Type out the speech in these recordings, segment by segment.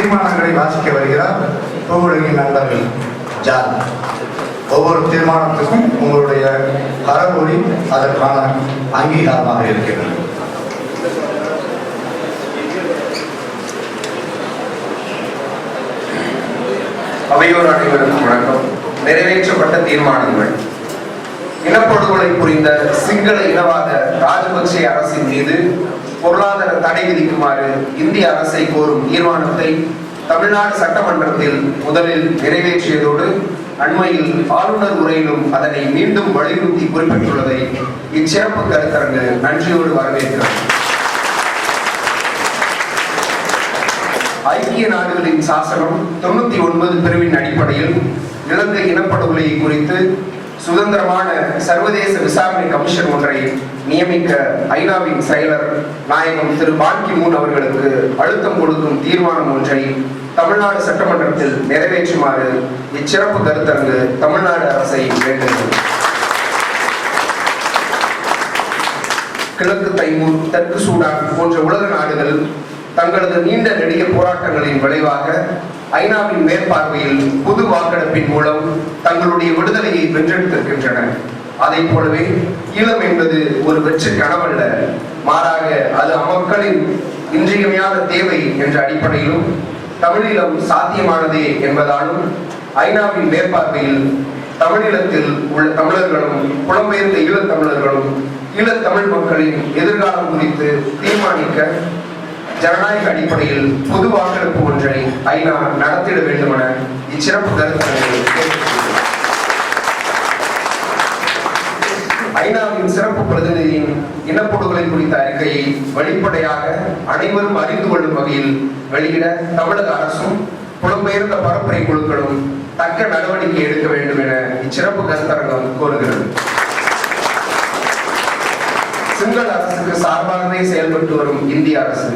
தீர்மானங்களை வாசிக்க வருகிறார் பூவுலகின் நண்பர்கள். ஜான் ஒவ்வொரு தீர்மானத்துக்கும் உங்களுடைய கரவொலி அதற்கான அங்கீகாரமாக இருக்கிறது. அவையோர் அனைவருக்கும் வணக்கம். நிறைவேற்றப்பட்ட தீர்மானங்கள். இனப்படுகொலை புரிந்த சிங்கள இனவாத ராஜபக்சே அரசின் மீது பொருளாதார தடை விதிக்குமாறு இந்திய அரசை கோரும் தீர்மானத்தை தமிழ்நாடு சட்டமன்றத்தில் முதலில் நிறைவேற்றியதோடு அண்மையில் ஆளுநர் உரையிலும் அதனை மீண்டும் வலியுறுத்தி குறிப்பிட்டுள்ளதை இச்சிறப்பு கருத்தரங்கு நன்றியோடு வரவேற்கிறது ஐக்கிய நாடுகளின் சாசனம் தொண்ணூத்தி ஒன்பது பிரிவின் அடிப்படையில் இலங்கை இனப்படுகொலை குறித்து சுதந்திரமான சர்வதேச விசாரணை கமிஷன் ஒன்றை நியமிக்க ஐநாவின் செயலர் நாயகம் திரு பான்கி மூன் அவர்களுக்கு அழுத்தம் கொடுக்கும் தீர்மானம் ஒன்றை தமிழ்நாடு சட்டமன்றத்தில் நிறைவேற்றுமாறு இச்சிறப்பு கருத்தரங்கு தமிழ்நாடு அரசை வேண்டுகிறது. கிழக்கு தைமூர் தெற்கு சூடான் போன்ற உலக நாடுகள் தங்களது நீண்ட நெடிய போராட்டங்களின் விளைவாக ஐநாவின் மேற்பார்வையில் புது வாக்கெடுப்பின் மூலம் தங்களுடைய விடுதலையை வென்றெடுத்திருக்கின்றன அதை போலவே ஈழம் என்பது ஒரு வெற்றி கனவல்ல. மாறாக அது அம்மக்களின் இன்றியமையாத தேவை என்ற அடிப்படையிலும் தமிழீழம் சாத்தியமானதே என்பதாலும் ஐநாவின் மேற்பார்வையில் தமிழீழத்தில் உள்ள தமிழர்களும் புலம்பெயர்ந்த ஈழத் தமிழர்களும் தமிழ் மக்களின் எதிர்காலம் குறித்து தீர்மானிக்க ஜனநாயக அடிப்படையில் பொது வாக்கெடுப்பு ஒன்றை ஐநா நடத்திட வேண்டும் என இச்சிறப்பு கருத்து ஐநாவின் சிறப்பு பிரதிநிதியின் இனப்படுகொலை குறித்த அறிக்கையை வெளிப்படையாக அனைவரும் அறிந்து கொள்ளும் வகையில் வெளியிட தமிழக அரசும் புலம்பெயர்ந்த பரப்புரை குழுக்களும் தக்க நடவடிக்கை எடுக்க வேண்டும் என இச்சிறப்பு கருத்தரங்கம் கோருகிறது. சிங்கள அரசுக்கு சார்பாகவே செயல்பட்டு வரும் இந்திய அரசு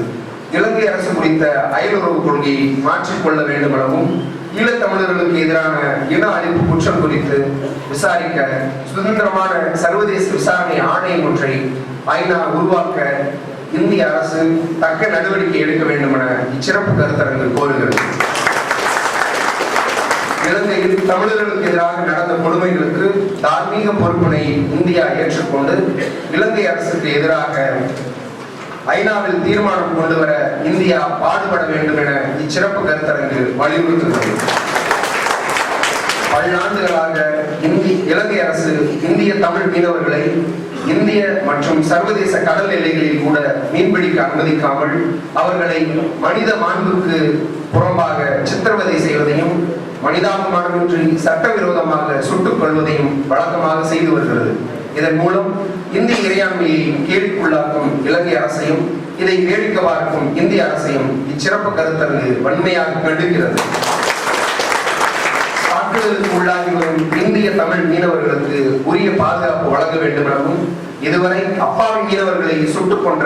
இலங்கை அரசு குறித்த அயலுறவு கொள்கையை மாற்றிக்கொள்ள வேண்டும் எனவும் ஈழத்தமிழர்களுக்கு எதிரான இன அழிப்பு குற்றம் குறித்து விசாரிக்க சுதந்திரமான சர்வதேச விசாரணை ஆணையம் ஒன்றை ஐநா உருவாக்க இந்திய அரசு தக்க நடவடிக்கை எடுக்க வேண்டும் என இச்சிறப்பு கருத்தரங்கு கோருகிறது. இலங்கையில் தமிழர்களுக்கு எதிராக நடந்த கொடுமைகளுக்கு தார்மீக பொறுப்பினை இந்தியா ஏற்றுக்கொண்டு இலங்கை அரசுக்கு எதிராக ஐநாவில் தீர்மானம் கொண்டு வர இந்தியா பாடுபட வேண்டும் என இச்சிறப்பு கருத்தரங்கு வலியுறுத்துகிறது. பல்லாண்டுகளாக இந்தி இலங்கை அரசு இந்திய தமிழ் மீனவர்களை இந்திய மற்றும் சர்வதேச கடல் எல்லைகளில் கூட மீன்பிடிக்க அனுமதிக்காமல் அவர்களை மனித மாண்புக்கு புறம்பாக சித்திரவதை செய்வதையும் மனிதாபிமானமின்றி சட்டவிரோதமாக சுட்டுக் கொள்வதையும் வழக்கமாக செய்து வருகிறது. இதன் மூலம் இந்திய இறையாண்மையை கேள்விக்குள்ளாக்கும் இலங்கை அரசையும் இதை வேடிக்கை பார்க்கும் இந்திய அரசையும் இச்சிறப்பு கருத்தரங்கு வன்மையாக கண்டிக்கிறது தாக்குதலுக்கு உள்ளாகி வரும் இந்திய தமிழ் மீனவர்களுக்கு உரிய பாதுகாப்பு வழங்க வேண்டும் எனவும் இதுவரை அப்பாவி மீனவர்களை சுட்டுக் கொன்ற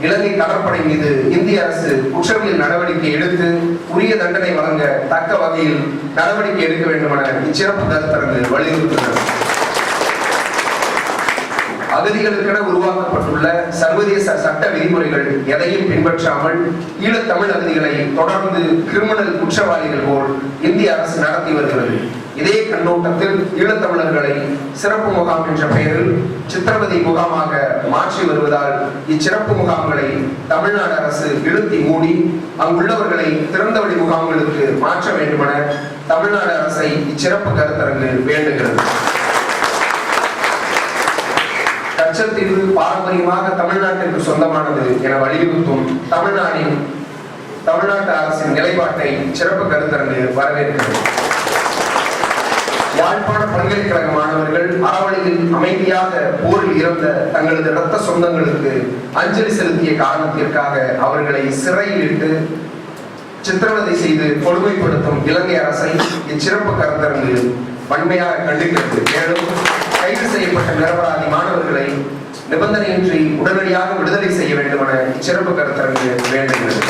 இலங்கை கடற்படை மீது இந்திய அரசு குற்றவியல் நடவடிக்கை எடுத்து உரிய தண்டனை வழங்க தக்க வகையில் நடவடிக்கை எடுக்க வேண்டும் என இச்சிறப்பு கருத்தரங்கு வலியுறுத்தினர் அகதிகளுக்கென உருவாக்கப்பட்டுள்ள சர்வதேச சட்ட விதிமுறைகள் எதையும் பின்பற்றாமல் ஈழத்தமிழ் அகதிகளை தொடர்ந்து கிரிமினல் குற்றவாளிகள் போல் இந்திய அரசு நடத்தி வருகிறது. இதே கண்ணோட்டத்தில் ஈழத்தமிழர்களை சிறப்பு முகாம் என்ற பெயரில் சித்திரவதை முகாமாக மாற்றி வருவதால் இச்சிறப்பு முகாம்களை தமிழ்நாடு அரசு இழுத்தி மூடி அங்குள்ளவர்களை திறந்தவெளி முகாம்களுக்கு மாற்ற வேண்டுமென தமிழ்நாடு அரசை இச்சிறப்பு கருத்தரங்கு வேண்டுகிறது. கச்சத்தீவு பாரம்பரியமாக தமிழ்நாட்டிற்கு சொந்தமானது என வலியுறுத்தும் தமிழ்நாட்டின் தமிழ்நாட்டு அரசின் நிலைப்பாட்டை சிறப்பு கருத்தரங்கு வரவேற்கிறது. யாழ்ப்பாண பல்கலைக்கழக மாணவர்கள் அறவழியில் அமைதியாக போரில் இறந்த தங்களது இரத்த சொந்தங்களுக்கு அஞ்சலி செலுத்திய காரணத்திற்காக அவர்களை சிறையில் இட்டு சித்திரவதை செய்து கொடுமைப்படுத்தும் இலங்கை அரசை இச்சிறப்பு கருத்தரங்கு வன்மையாக கண்டிக்கிறது. மேலும் கைது செய்யப்பட்ட நிரபராதி மாணவர்களை நிபந்தனையின்றி உடனடியாக விடுதலை செய்ய வேண்டும் என இச்சிறப்பு கருத்தரங்கு வேண்டுகிறது.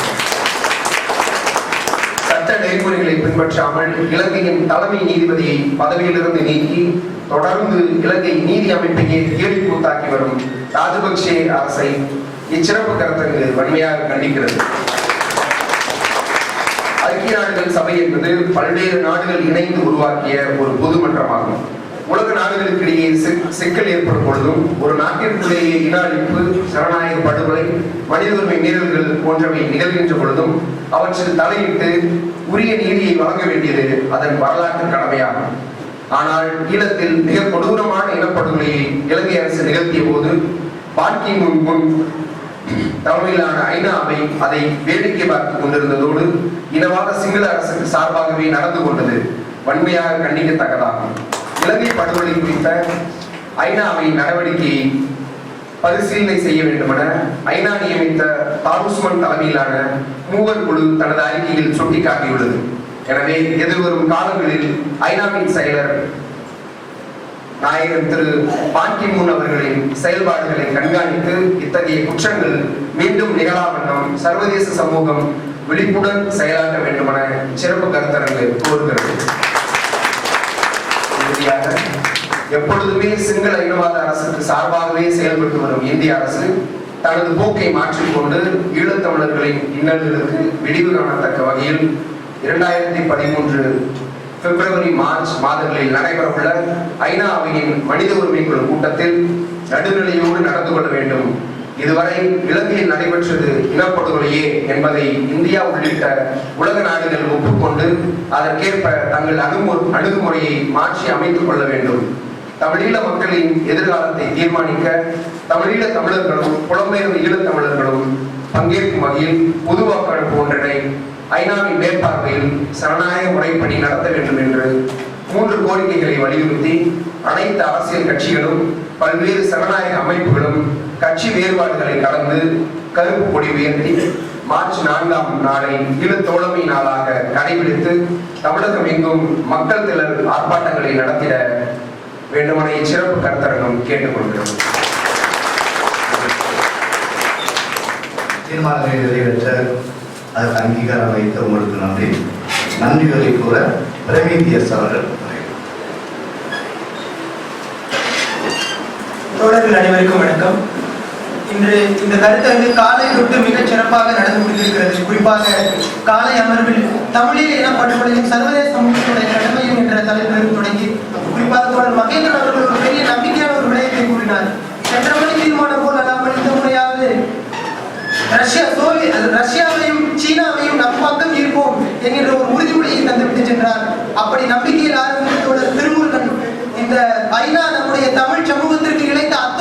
சட்ட நெறிமுறைகளை பின்பற்றாமல் இலங்கையின் தலைமை நீதிபதியை பதவியிலிருந்து நீக்கி தொடர்ந்து இலங்கை நீதி அமைப்பையே கேலி கூத்தாக்கி வரும் ராஜபக்சே அரசை இச்சிறப்பு கருத்தரங்கு வன்மையாக கண்டிக்கிறது. ஐக்கிய நாடுகள் சபை என்பது பல்வேறு நாடுகள் இணைந்து உருவாக்கிய ஒரு பொதுமன்றமாகும். நாடுகளுக்கிடையே சிக்கல் ஏற்படும் பொழுதும் ஒரு நாட்டிற்குள்ளேயே இன அழிப்பு ஜனநாயக படுகொலை மனித உரிமை மீறல்கள் போன்றவை நிகழ்கின்ற பொழுதும் அவற்றில் தலையிட்டு உரிய நீதியை வழங்க வேண்டியது அதன் வரலாற்று கடமையாகும். ஆனால் ஈழத்தில் மிக கொடூரமான இனப்படுகொலையை இலங்கை அரசு நிகழ்த்திய போது பாக்கி முன் முன் தலைமையிலான ஐநாவை அதை வேடிக்கை பார்த்துக் கொண்டிருந்ததோடு இனவாத சிங்கள அரசுக்கு சார்பாகவே நடந்து கொண்டது வன்மையாக கண்டிக்கத்தக்கதாகும். இலங்கை படுகொலை குறித்த ஐநாவின் நடவடிக்கையை பரிசீலனை செய்ய வேண்டுமென ஐநா நியமித்த தாருஸ்மன் தலைமையிலான மூவர் குழு தனது அறிக்கையில் சுட்டிக்காட்டியுள்ளது. எனவே எதிர்வரும் காலங்களில் ஐநாவின் செயலர் நாயகர் திரு பான் முன் அவர்களின் செயல்பாடுகளை கண்காணித்து இத்தகைய குற்றங்கள் மீண்டும் நிகழாவண்ணம் சர்வதேச சமூகம் விழிப்புடன் செயலாற்ற வேண்டுமென சிறப்பு கருத்தரங்கு கோருகிறது. இறுதியாக எப்பொழுதுமே சிங்கள இனவாத அரசுக்கு சார்பாகவே செயல்பட்டு வரும் இந்திய அரசு தனது போக்கை மாற்றிக்கொண்டு ஈழத்தமிழர்களின் இன்னல்களுக்கு விடிவு காணத்தக்க வகையில் இரண்டாயிரத்தி பதிமூன்று பிப்ரவரி மார்ச் மாதங்களில் நடைபெறவுள்ள ஐநா அவையின் மனித உரிமை குழு கூட்டத்தில் நடுநிலையோடு நடந்து கொள்ள வேண்டும். இதுவரை இலங்கையில் நடைபெற்றது இனப்படுகொலையே என்பதை இந்தியா உள்ளிட்ட உலக நாடுகள் ஒப்புக்கொண்டு அதற்கேற்ப தங்கள் அணுமு அணுகுமுறையை மாற்றி அமைத்துக் கொள்ள வேண்டும். தமிழீழ மக்களின் எதிர்காலத்தை தீர்மானிக்க தமிழீழ தமிழர்களும் புலம்பெயர்ந்த ஈழத் தமிழர்களும் பங்கேற்கும் வகையில் பொது வாக்கெடுப்பு ஒன்றினை ஐநாவின் மேற்பார்வையில் சரணாய முறைப்படி நடத்த வேண்டும் என்று மூன்று கோரிக்கைகளை வலியுறுத்தி அனைத்து அரசியல் கட்சிகளும் பல்வேறு சரணாயக அமைப்புகளும் கட்சி வேறுபாடுகளை கடந்து கருப்பு கொடி உயர்த்தி மார்ச் நான்காம் நாளை ஈழத் தோழமை நாளாக கடைபிடித்து தமிழகம் எங்கும் மக்கள் திரள் ஆர்ப்பாட்டங்களை நடத்திட வேண்டுமென இச்சிறப்பு கருத்தரங்கம் கேட்டுக்கொள்கிறோம். தீர்மானங்களை நிறைவேற்ற அதற்கு அங்கீகாரம் அளித்த உங்களுக்கு நன்றி. நன்றிகளை கூற பிரமீதியஸ் அவர்கள் தோழர்கள் அனைவருக்கும் வணக்கம். இன்று இந்த கருத்தரங்கு காலை தொட்டு மிகச் சிறப்பாக நடந்து கொண்டிருக்கிறது. குறிப்பாக காலை அமர்வில் தமிழில் இனப்படுகொலையும் சர்வதேச சமூகத்துடைய கடமையும் என்ற தலைப்பிலிருந்து தொடங்கி குறிப்பாக தொடர் மகேந்திரன் அவர்கள் ஒரு பெரிய நம்பிக்கையான ஒரு விடயத்தை கூறினார். சென்ற மணி தீர்மானம் போல் அல்லாமல் இந்த முறையாவது ரஷ்யா சோவி ரஷ்யாவையும் சீனாவையும் நம் பக்கம் இருப்போம் என்கின்ற ஒரு உறுதிமொழியை தந்துவிட்டு சென்றார். அப்படி நம்பிக்கையில் ஆரம்பித்த திருமுருகன் இந்த ஐநா நம்முடைய தமிழ் சமூகத்திற்கு இணைத்த அத்த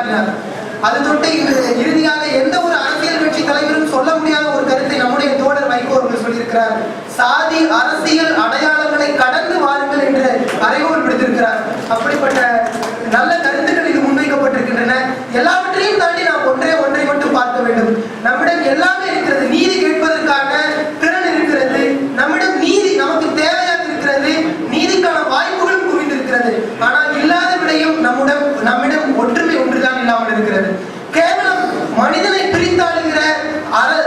பாராட்டினார் அது தொட்டு இறுதியாக எந்த ஒரு அரசியல் கட்சி தலைவரும் சொல்ல முடியாத ஒரு கருத்தை நம்முடைய தோழர் வைகோ அவர்கள் சொல்லியிருக்கிறார். சாதி அரசியல் அடையாளங்களை கடந்து வாருங்கள் என்று அறைகோல் விடுத்திருக்கிறார். அப்படிப்பட்ட நல்ல கருத்துக்கள் இது முன்வைக்கப்பட்டிருக்கின்றன. எல்லாவற்றையும் தாண்டி நாம் ஒன்றே ஒன்றை மட்டும் பார்க்க வேண்டும். நம்மிடம் எல்லா 아는